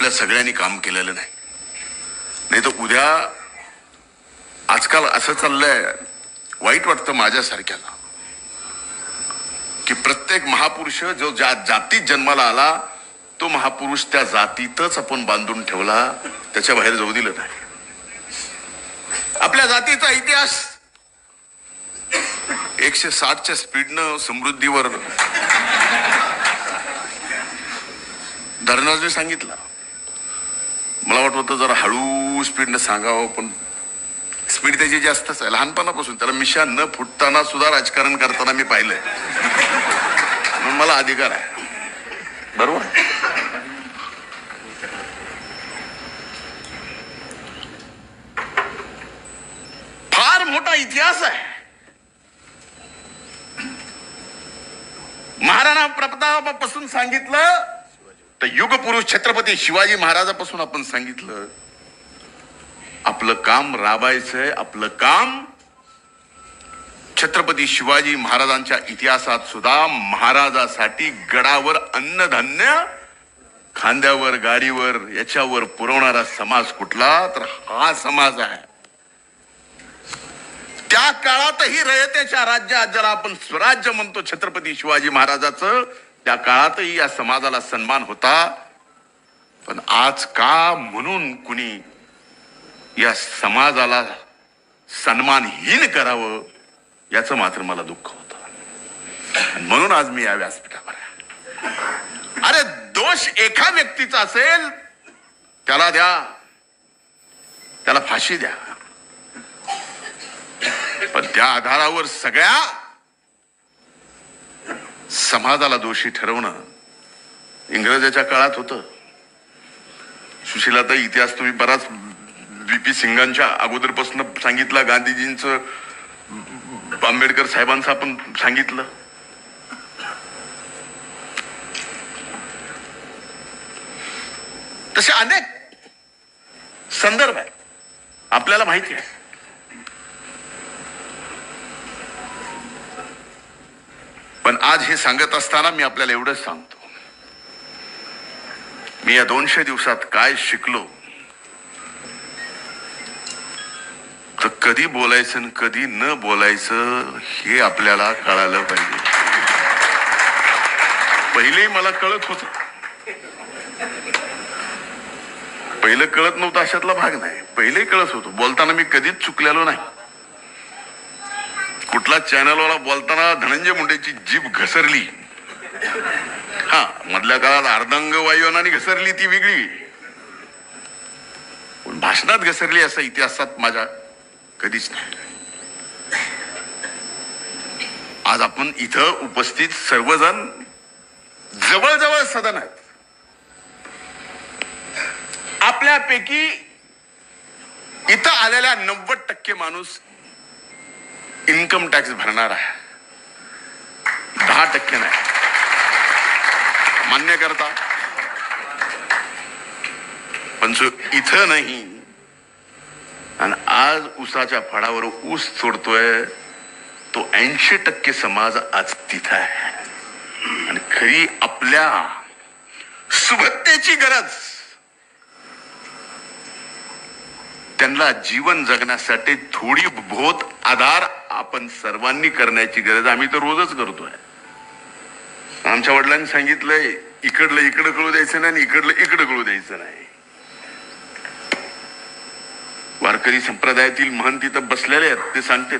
आपल्या सगळ्यांनी काम केलेलं नाही. नाही तर उद्या आजकाल असं चाललंय वाईट वाटतं माझ्यासारख्याला की प्रत्येक महापुरुष जो ज्या जातीत जन्माला आला तो महापुरुष त्या जातीतच आपण बांधून ठेवला त्याच्या बाहेर जाऊ दिलं नाही. आपल्या जातीचा इतिहास एकशे साठच्या स्पीडनं समृद्धीवर धर्नाजने सांगितलं. मला वाटत होतं जरा हळू स्पीडनं सांगावं पण स्पीड त्याची जास्तच आहे. लहानपणापासून त्याला मिशा न फुटताना सुद्धा राजकारण करताना मी पाहिलंय. म्हणून मला अधिकार आहे. बरोबर फार मोठा इतिहास आहे. महाराणा प्रतापापासून सांगितलं तर युगपुरुष छत्रपती शिवाजी महाराजापासून आपण सांगितलं आपलं काम राबायचंय आपलं काम छत्रपती शिवाजी महाराजांच्या इतिहासात सुद्धा महाराजासाठी गडावर अन्नधान्य खांद्यावर गाडीवर याच्यावर पुरवणारा समाज कुठला? तर हा समाज आहे. त्या काळातही रयतेच्या राज्यात ज्याला आपण स्वराज्य म्हणतो छत्रपती शिवाजी महाराजाचं त्या काळातही या समाजाला सन्मान होता पण आज का म्हणून कुणी या समाजाला सन्मानहीन करावं याचं मात्र मला दुःख होतं. म्हणून आज मी या व्यासपीठावर अरे दोष एका व्यक्तीचा असेल त्याला द्या. त्याला फाशी द्या. पण त्या आधारावर सगळ्या समाजाला दोषी ठरवणं इंग्रजाच्या काळात होतं. सुशीलाता इतिहास तुम्ही बराच व्ही सिंगांच्या अगोदरपासून सांगितला गांधीजींचं आंबेडकर साहेबांचं आपण सांगितलं. तसे अनेक संदर्भ आहे आपल्याला माहिती आहे. पण आज हे सांगत असताना मी आपल्याला एवढंच सांगतो. मी या दोनशे दिवसात काय शिकलो? तर कधी बोलायचं आणि कधी न बोलायचं हे आपल्याला कळालं पाहिजे. पहिले मला कळत होत. पहिलं कळत नव्हतं अशातला भाग नाही. पहिले कळत होतो. बोलताना मी कधीच चुकलेलो नाही. कुठला चॅनलवाला बोलताना धनंजय मुंडेची जीभ घसरली. हा मधल्या काळात अर्धांग वायुनाने घसरली ती वेगळी. पण भाषणात घसरली असा इतिहासात माझ्या कधीच नाही. आज आपण इथं उपस्थित सर्वजण जवळजवळ सदन आहेत. आपल्यापैकी इथं आलेल्या नव्वद टक्के माणूस इन्कम टॅक्स भरणार आहे दहा टक्के नाही? मान्य करता। पण जो इथं नाही आणि आज ऊसाच्या फळावर ऊस सोडतोय तो ऐंशी टक्के समाज आज तिथं आहे. आणि खरी आपल्या सुभत्तेची गरज त्यांना जीवन जगण्यासाठी थोडी बहुत आधार आपण सर्वांनी करण्याची गरज आम्ही तर रोजच करतोय. आमच्या वडिलांनी सांगितलंय इकडलं इकडं कळू द्यायचं नाही आणि इकडलं इकडं कळू द्यायचं नाही. वारकरी संप्रदायातील महान तिथं बसलेले आहेत ते सांगतात.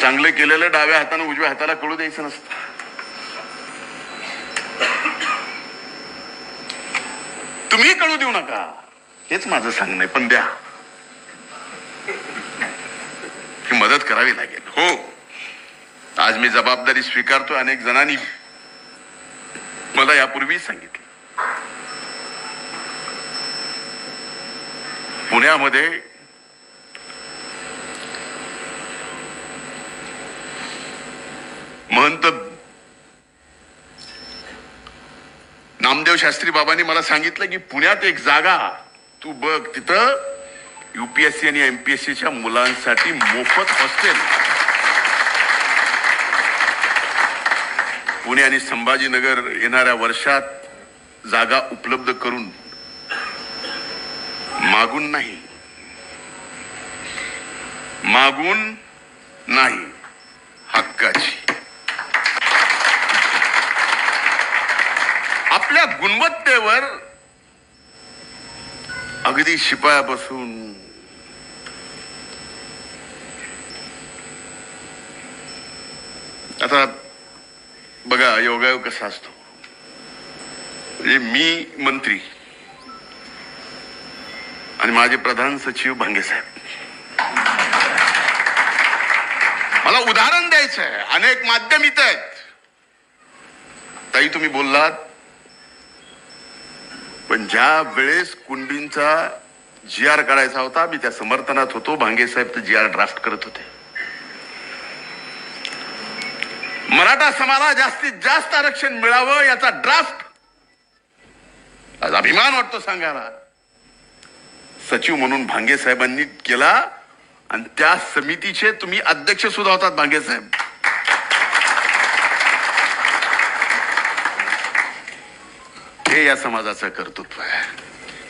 चांगलं केलेलं डाव्या हाताने उजव्या हाताला कळू द्यायचं नसतं. तुम्ही कळू देऊ नका. हेच माझं सांगणं आहे. पण द्या ही मदत करावी लागेल. हो. आज मी जबाबदारी स्वीकारतो अनेक जणांनी मला यापूर्वी सांगितलं. पुण्यामध्ये महंत नामदेव शास्त्री बाबांनी मला सांगितलं की पुण्यात एक जागा तू बघ तिथं युपीएससी आणि एमपीएससीच्या मुलांसाठी मोफत हॉस्टेल. पुणे आणि संभाजीनगर येणाऱ्या वर्षात जागा उपलब्ध करून मागून नाही. मागून नाही हक्काची. आपल्या गुणवत्तेवर अगदी शिपायापासून आता बघा योगायोग कसा असतो? म्हणजे मी मंत्री आणि माझे प्रधान सचिव भांगे साहेब. मला उदाहरण द्यायचं आहे अनेक माध्यम इथं आहेत. ताई तुम्ही बोललात. ज्या वेळेस कुंडींचा जी आर काढायचा होता मी त्या समर्थनात होतो. भांगे साहेब तर जी आर ड्राफ्ट करत होते. मराठा समाजाला जास्तीत जास्त आरक्षण मिळावं याचा ड्राफ्ट आज अभिमान वाटतो सांगायला. सचिव म्हणून भांगे साहेबांनी केला. आणि त्या समितीचे तुम्ही अध्यक्ष सुद्धा होतात भांगे साहेब. हे या समाजाचं कर्तृत्व आहे.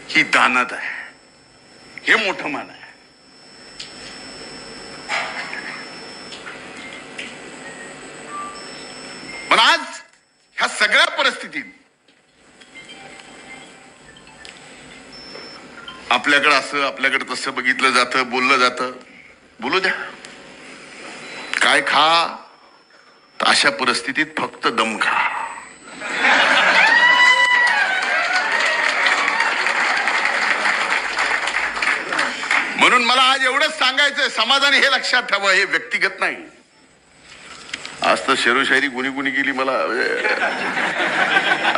ही दानत आहे. हे मोठं मान आहे. पण आज ह्या सगळ्या परिस्थितीत आपल्याकडे असं आपल्याकडे तसं बघितलं जातं बोललं जातं. बोलू द्या. काय खा तर अशा परिस्थितीत फक्त दम खा. म्हणून मला आज एवढंच सांगायचंय समाजाने हे लक्षात ठेवा हे व्यक्तिगत नाही. आज तर शेरोशायरी गुणी गुणी गेली मला.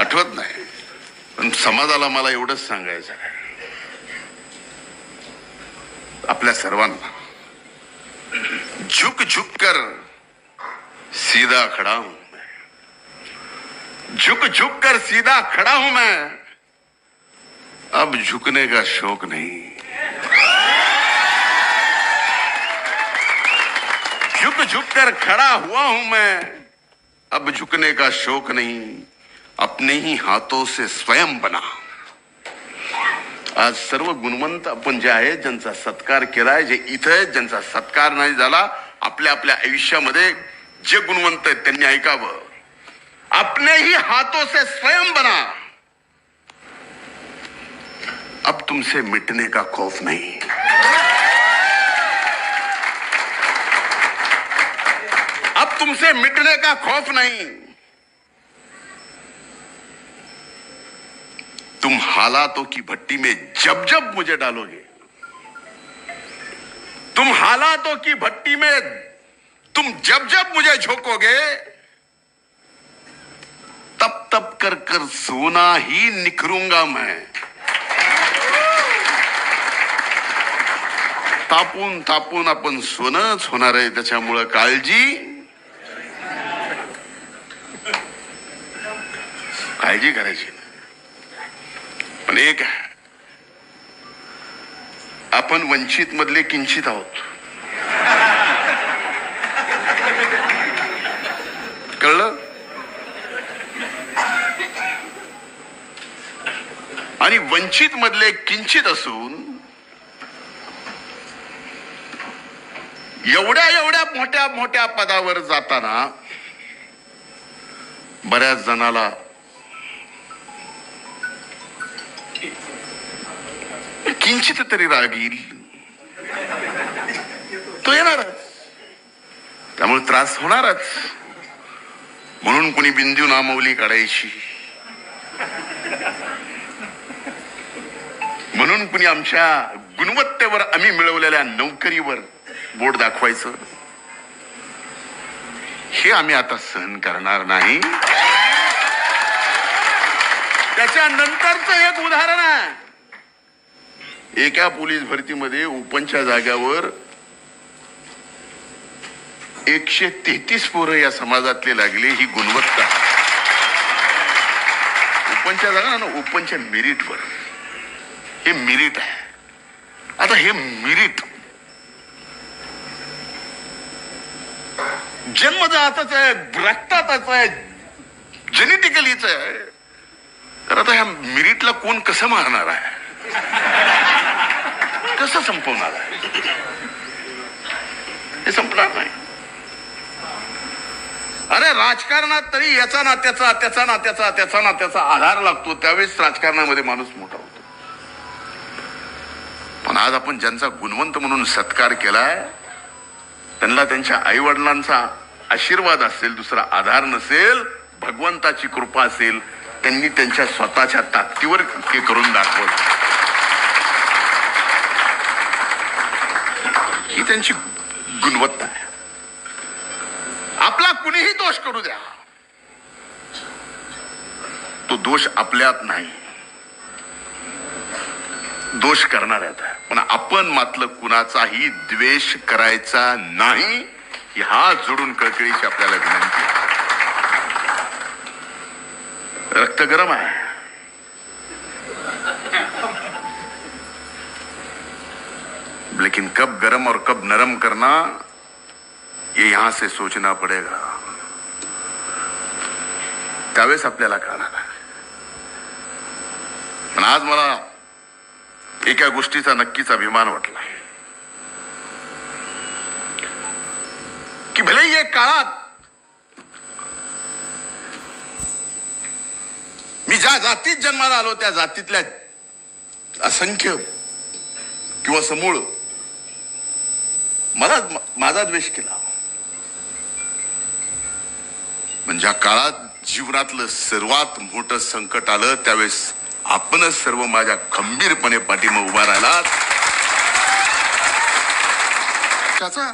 आठवत नाही. पण समाजाला मला एवढंच सांगायचं आहे आपल्या सर्वांना. झुक झुक कर सीधा खड़ा हूं मैं. झुक झुक कर सीधा खड़ा हूं मैं. अब झुकने का शौक नहीं. झुक झुक कर खड़ा हुआ हूँ मैं। अब झुकने का शौक नहीं, अपने ही हाथों से स्वयं बना। आज सर्व गुणवंत आपण जे आहेत ज्यांचा सत्कार केलाय, जे इथं आहेत ज्यांचा सत्कार नाही झाला, आपल्या आपल्या आयुष्यामध्ये जे गुणवंत आहेत त्यांनी ऐकावं. अपने ही हाथों से स्वयं बना। अब तुमसे मिटने का खौफ नहीं। तुमसे मिटने का खौफ नहीं। तुम हालातों की भट्टी में जब जब मुझे डालोगे। तुम हालातों की भट्टी में तुम जब जब मुझे झोंकोगे तब तब कर कर सोना ही निखरूँगा मैं। तापून तापून आपण सोनच होणार आहे त्याच्यामुळं काळजी काळजी करायची. पण एक आहे, आपण वंचित मधले किंचित आहोत. कळलं? आणि वंचित मधले किंचित असून एवढ्या एवढ्या मोठ्या मोठ्या पदावर जाताना बऱ्याच जणाला किंचित तरी राग येईल. तो येणारच. त्यामुळे त्रास होणारच. म्हणून कुणी बिंदू नामवली काढायची. म्हणून कुणी आमच्या गुणवत्तेवर आम्ही मिळवलेल्या नोकरीवर बोट दाखवायचं. हे आम्ही आता सहन करणार नाही. त्याच्यानंतरच एक उदाहरण आहे. एका पोलीस भरतीमध्ये ओपनच्या जाग्यावर एकशे तेहतीस पोरं या समाजातले लागले ही गुणवत्ता. ओपनच्या जागा ना ओपनच्या मेरिटवर. हे मेरिट आहे. आता हे मेरिट. जन्मजातच आहे रक्तातच आहे जेनेटिकलीच आहे. तर आता ह्या मिरिटला कोण कसं मारणार आहे? कसं संपवणार आहे हे संपणार नाही अरे राजकारणात तरी याचा ना त्याचा त्याचा ना त्याचा त्याचा ना त्याचा आधार लागतो. त्यावेळेस राजकारणामध्ये माणूस मोठा होतो. पण आज आपण ज्यांचा गुणवंत म्हणून सत्कार केलाय त्यांना त्यांच्या आई वडिलांचा आशीर्वाद असेल दुसरा आधार नसेल भगवंताची कृपा असेल त्यांनी त्यांच्या स्वतःच्या ताकदीवर करून दाखवलं. त्यांची गुणवत्ता आहे. आपला कुणीही दोष करू द्या. तो दोष आपल्यात नाही. दोष करणाऱ्यात आहे. पण आपण मात्र कुणाचाही द्वेष करायचा नाही ही हात जोडून कळकळीची आपल्याला विनंती रक्त गरम आहे. लेकिन कब गरम और कब नरम करना ये यहां से सोचना पडेगा। त्यावेळेस आपल्याला कळणार पण आज मला एका गोष्टीचा नक्कीच अभिमान वाटला की भले या काळात मी ज्या जातीत जन्माला आलो त्या जातीतल्या असंख्य किंवा समूळ मला माझा द्वेष केला. म्हणजे काळात जीवनातलं सर्वात मोठं संकट आलं त्यावेळेस आपणच सर्व माझ्या खंबीरपणे पाठीमा उभा राहिलात. त्याचा